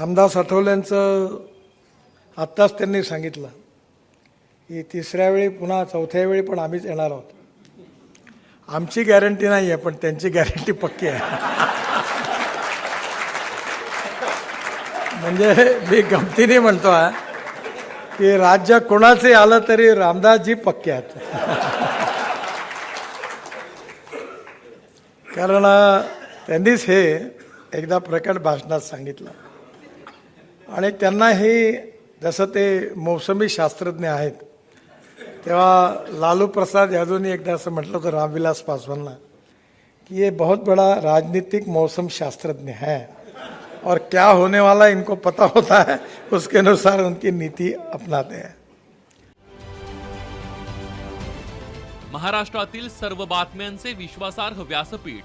आमदार साठवल्यांचं आत्ताच त्यांनी सांगितलं की तिसऱ्या वेळी पुन्हा चौथ्या वेळी पण आम्हीच येणार आहोत. आमची गॅरंटी नाही आहे पण त्यांची गॅरंटी पक्की आहे. म्हणजे मी गमतीने म्हणतो आहे की राज्य कोणाचे आलं तरी रामदासजी पक्के आहेत. कारण त्यांनीच हे एकदा प्रकट भाषणात सांगितलं. आणि त्यांना हे जसं ते मोसमी शास्त्रज्ञ आहेत, तेव्हा लालू प्रसाद यादवनी एकदा असं म्हटलं होतं रामविलास पासवानला कि ये बहुत बड़ा राजनीतिक मौसम शास्त्रज्ञ है और क्या होने वाला इनको पता होता है, उसके अनुसार उनकी नीति अपनाते हैं। महाराष्ट्रातील सर्व बातम्यांचे विश्वासार्ह व्यासपीठ